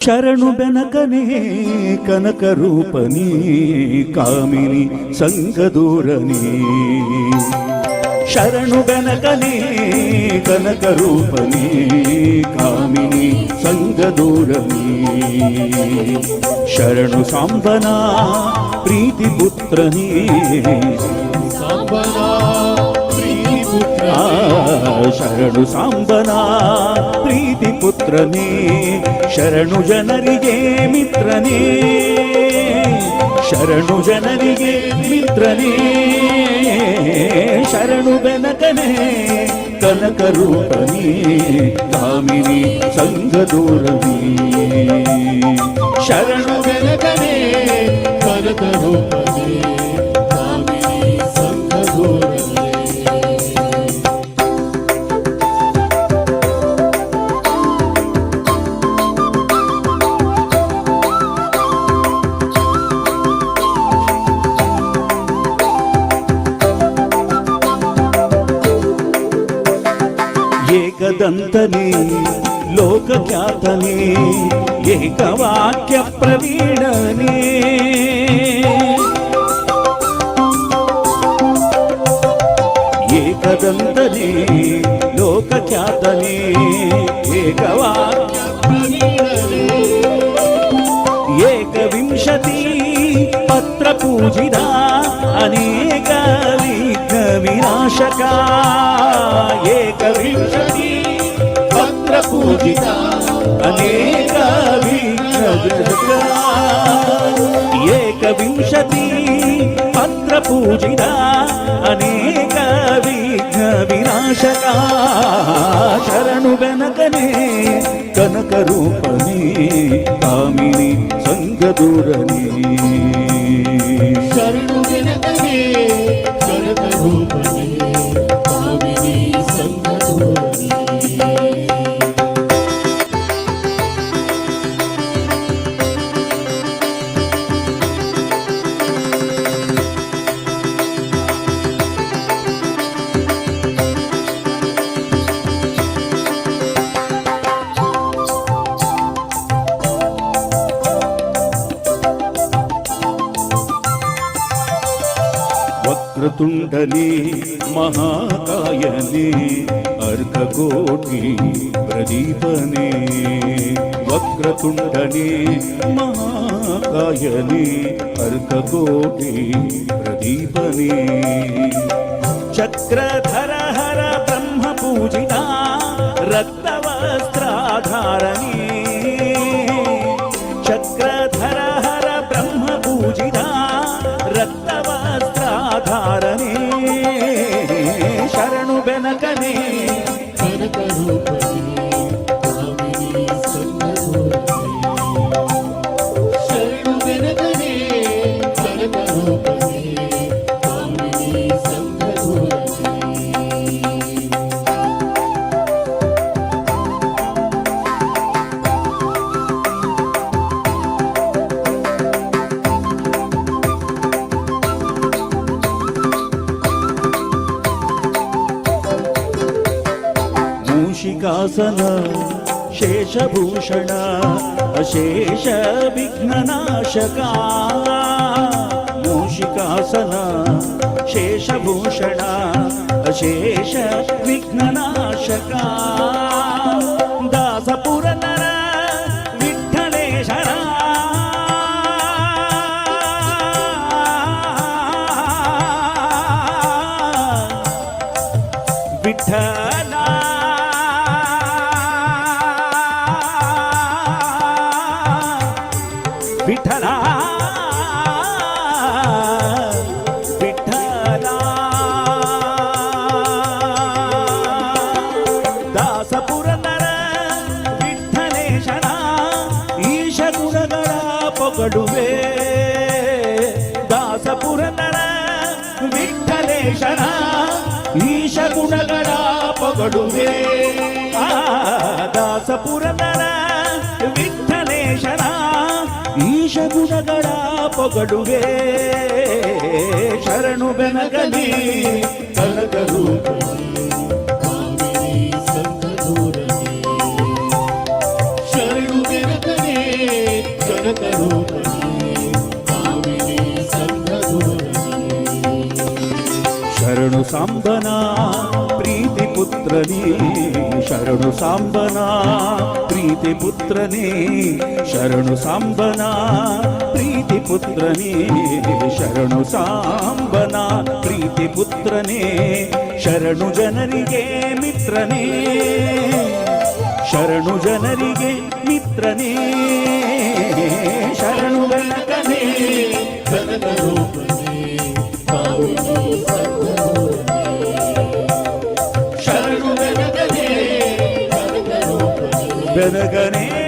శరణు బెనకనే కనక రూపని కామిని సంగదూరని శరణు బెనకనే కనక రూపని కామిని సంగదూరని శరణు సాంబనా ప్రీతి పుత్రని సాంబనా ಶರಣು ಸಾಂಬನ, ಪ್ರೀತಿ ಪುತ್ರನೇ, ಶರಣು ಜನರಿಗೆ ಮಿತ್ರನೇ. ಶರಣು ಜನರಿಗೆ ಮಿತ್ರನೇ, ಶರಣು ಬೆನಕನೇ ಕನಕರೂಪನೇ ಕಾಮಿನಿ ಸಂಗದೂರನೇ ಶರಣು ಬೆನಕನೇ ಕನಕರೂಪ వేదంతనే లోకఖ్యాతనే ఏకవాక్య ప్రవీణనే. ఏకదంతనే లోకఖ్యాతనే ఏకవాక్య ఏకవింశతి పత్ర పూజిదా అనే विदूषका एकविंशति पत्रपूजिता अनेकविंशदृशका एकविंशति पत्रपूजिता अनेकविघ्नविनाशका शरणुगनकने कनकरूपणे कामिनि सङ्गदूरणे शरणुगनकने వక్రతుండనే మహాకాయనే అర్ధకోటి ప్రదీపనే. వక్రతుండనే మహాకాయనే అర్ధకోటి ప్రదీపనే. చక్రధర హర బ్రహ్మ పూజిత రక్తవస్త్రాధారణే कौशिकासन शेषभूषण अशेष विघ्ननाशका मूषिकासन शेषभूषण अशेष विघ्ननाशका दासपुरनर विठ्ठलेशरा विठ्ठल పొగడువే. ఈశ గుణగణ పొగడువే. దాసపురన ಗುಣಗಳ ಪೊಗಡುವೆ ಶರಣು ಬೆನಗಲಿ ಕನಕರು ಶರಣು ಬೆನಗಲಿ ಕನಕರು ಶರಣು ಸಾಂಬನಾ ಪುತ್ರನೇ, ಶರಣು ಸಾಂಬನಾ, ಪ್ರೀತಿ ಪುತ್ರನೇ, ಶರಣು ಸಾಂಬನಾ, ಪ್ರೀತಿ ಪುತ್ರನೇ, ಶರಣು ಸಾಂಬನಾ, ಪ್ರೀತಿ ಪುತ್ರನೇ, ಶರಣು ಜನರಿಗೆ ಮಿತ್ರನೇ, ಶರಣು ಜನರಿಗೆ ಮಿತ್ರನೇ. மகனே